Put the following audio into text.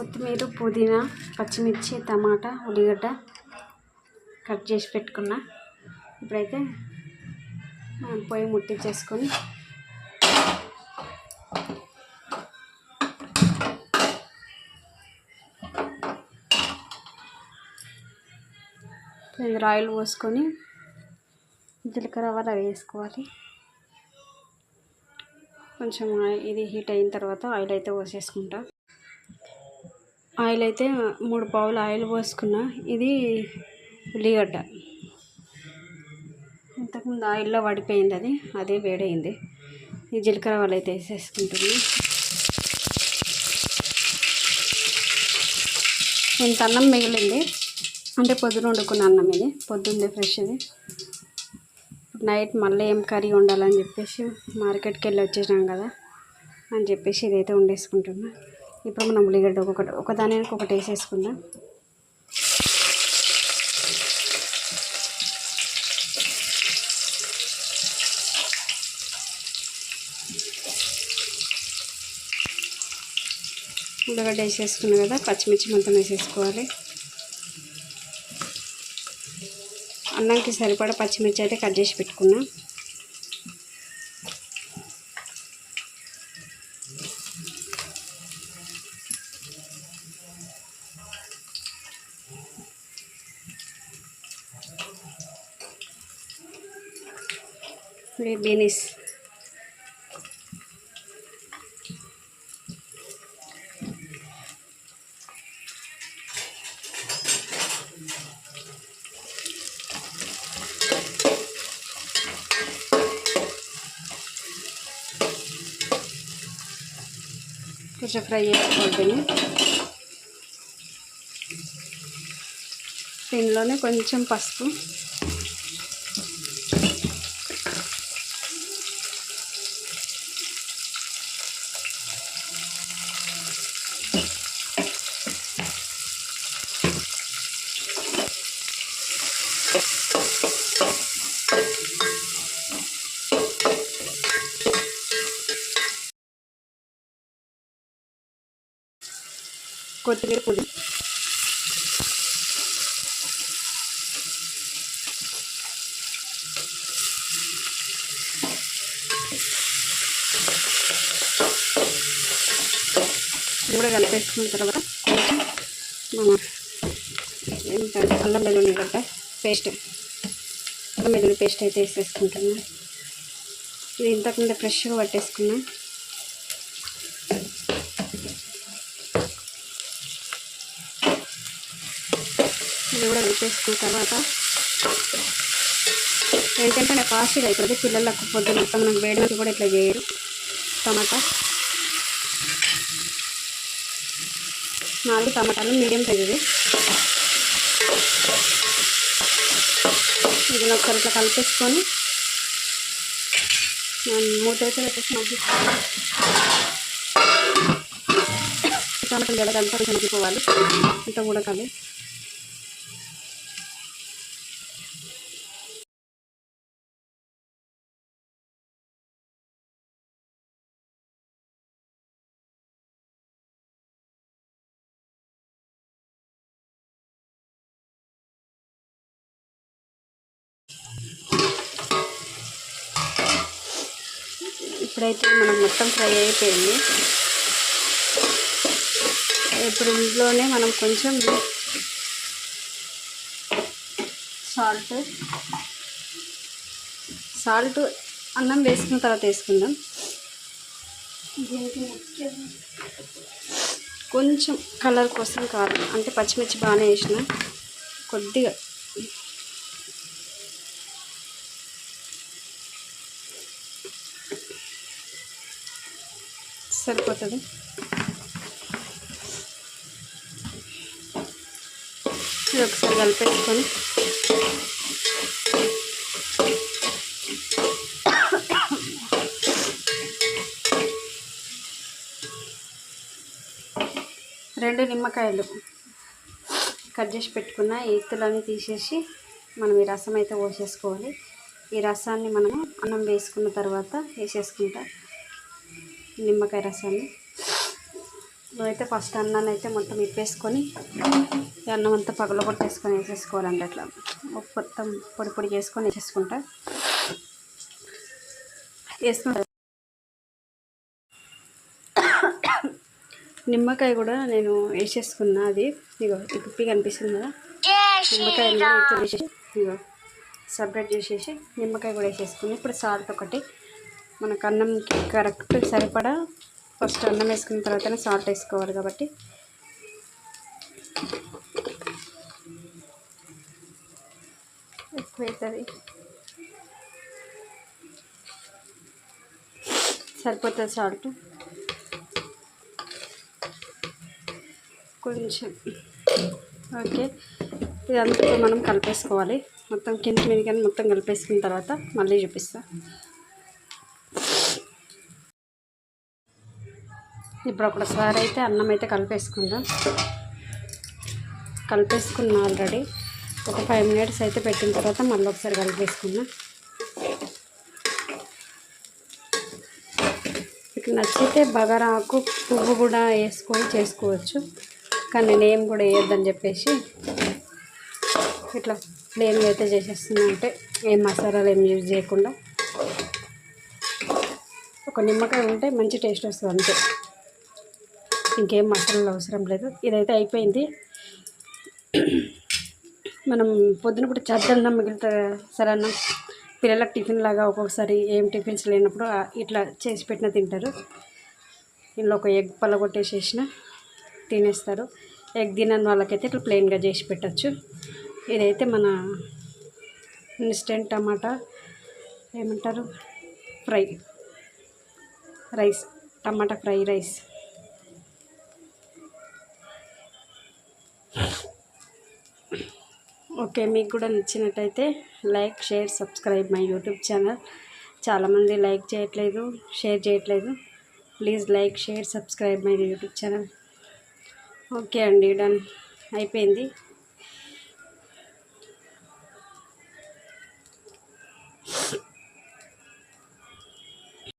కొత్తిమీర పుదీనా పచ్చిమిర్చి టమాటా ఉల్లిగడ్డ కట్ చేసి పెట్టుకున్నా. ఇప్పుడైతే మనం పొయ్యి ముట్టించేసుకొని ఇందులో ఆయిల్ పోసుకొని జీలకర్ర వల్ల అవి వేసుకోవాలి. కొంచెం ఇది హీట్ అయిన తర్వాత ఆయిల్ అయితే పోసేసుకుంటా. ఆయిల్ అయితే మూడు పావులు ఆయిల్ పోసుకున్న. ఇది ఉల్లిగడ్డ ఇంతకుముందు ఆయిల్లో పడిపోయింది అది అదే వేడైంది ఈ జీలకర్ర వాళ్ళు అయితే వేసేసుకుంటుంది ఇంత అన్నం మిగిలింది. అంటే పొద్దున వండుకున్న అన్నం ఇది. పొద్దుంది ఫ్రెష్ ఇది. నైట్ మళ్ళీ ఏం కర్రీ ఉండాలని చెప్పేసి మార్కెట్కి వెళ్ళి వచ్చేసాం కదా అని చెప్పేసి ఇదైతే వండేసుకుంటున్నా. ఇప్పుడు మనం ఉల్లిగడ్డ ఒకటి ఒకదానికి ఒకటి వేసేసుకుందాం. ఉల్లిగడ్డ వేసేసుకున్నా కదా పచ్చిమిర్చి మొత్తం వేసేసుకోవాలి. అన్నంకి సరిపడా పచ్చిమిర్చి అయితే కట్ చేసి పెట్టుకున్నాం. ఇది బీనీస్ కొంచెం ఫ్రై చేసుకోవాలి దీన్ని దీనిలోనే కొంచెం పసుపు కొత్తిమీర పొడి. ఇది కూడా కలిపేసుకున్న తర్వాత కొంచెం మన అల్లం వెల్లుల్లి గడ్డ పేస్ట్. అల్లం వెల్లుల్లి పేస్ట్ అయితే వేసేసుకుంటున్నా. ఇది ఇంతకుముందు ఫ్రెష్గా పట్టేసుకున్నాను ఇవి కూడా కలిపేసుకున్న తర్వాత ఏంటంటే నాకు ఫాస్ట్గా అయిపోతుంది పిల్లలకు పొద్దున మొత్తం నాకు వేయడానికి కూడా ఇట్లా చేయరు. టమాటా. నాలుగు టమాటాలు మీడియం సైజుది ఇది ఒకసారి ఇట్లా కలిపేసుకొని మూత అయితే వచ్చేసి మగ్గిస్తాను టమాటాలు జడగంతా కొంచెం మగ్గిపోవాలి. ఇంత కూడా ఇప్పుడైతే మనం మొత్తం ఫ్రై అయిపోయింది. ఇప్పుడు ఇందులోనే మనం కొంచెం సాల్ట్ సాల్ట్ అన్నం వేసుకున్న తర్వాత వేసుకుందాం. కొంచెం కలర్ కోసం కారం అంటే పచ్చిమిర్చి బాగానే వేసిన కొద్దిగా సరిపోతుంది. ఇది ఒకసారి కలిపేసుకొని. రెండు నిమ్మకాయలు కట్ చేసి పెట్టుకున్న ఎత్తులన్నీ తీసేసి మనం ఈ రసం అయితే పోసేసుకోవాలి. ఈ రసాన్ని మనము అన్నం వేసుకున్న తర్వాత వేసేసుకుంటాం. నిమ్మకాయ రసాన్ని ఇవైతే ఫస్ట్ అన్నాన్ని అయితే మొత్తం ఇప్పేసుకొని అన్నం అంతా పగల కొట్టేసుకొని వేసేసుకోవాలండి అట్లా. మొత్తం పొడి పొడి చేసుకొని వేసేసుకుంటా. వేసుకుంటా నిమ్మకాయ కూడా నేను వేసేసుకున్నా అది. ఇగో ఈ పిప్పి కనిపిస్తుంది కదా. నిమ్మకాయ వేసేసి ఇగో సపరేట్ చేసేసి నిమ్మకాయ కూడా వేసేసుకుని ఇప్పుడు సాల్ట్ ఒకటి మనకు అన్నంకి కరెక్ట్ సరిపడా ఫస్ట్ అన్నం వేసుకున్న తర్వాతనే సాల్ట్ వేసుకోవాలి కాబట్టి. ఎక్కువ అవుతుంది సరిపోతుంది సాల్ట్. కొంచెం. ఓకే. ఇదంతా మనం కలిపేసుకోవాలి. మొత్తం కింద మీద కానీ మొత్తం కలిపేసుకున్న తర్వాత మళ్ళీ చూపిస్తా. ఇప్పుడు ఒకసారి అయితే అన్నం అయితే కలిపేసుకుందాం. కలిపేసుకున్నా ఆల్రెడీ ఒక ఫైవ్ మినిట్స్ అయితే పెట్టిన తర్వాత మళ్ళీ ఒకసారి కలిపేసుకుందాం. మీకు నచ్చితే బగారా ఆకు పువ్వు కూడా వేసుకొని చేసుకోవచ్చు. కానీ నేను ఏం కూడా వేయొద్దని చెప్పేసి ఇట్లా ప్లేన్గా అయితే చేసేస్తున్నా అంటే ఏం మసాలాలు ఏం యూజ్ చేయకుండా. ఒక నిమ్మకాయ ఉంటే మంచి టేస్ట్ వస్తుంది అంతే. ఇంకేం మసాలాలు అవసరం లేదు. ఇదైతే అయిపోయింది. మనం పొద్దున పూట చద్దన్నం మిగిలితే సరే అన్నం? పిల్లలకు టిఫిన్ లాగా ఒక్కొక్కసారి ఏం టిఫిన్స్ లేనప్పుడు ఇట్లా చేసి పెట్టిన తింటారు. ఇందులో ఒక ఎగ్ పలగొట్టేసేసిన తినేస్తారు. ఎగ్ తినని వాళ్ళకైతే ఇట్లా ప్లెయిన్గా చేసి పెట్టచ్చు. ఇదైతే మన ఇన్స్టెంట్ టమాటా ఏమంటారు? Fry rice tomato fry rice. Okay మీకు కూడా నచ్చినట్టయితే like share subscribe my YouTube channel. చాలామంది లైక్ చేయట్లేదు షేర్ చేయట్లేదు. Please like share subscribe my YouTube channel. Okay అండి డన్. అయిపోయింది.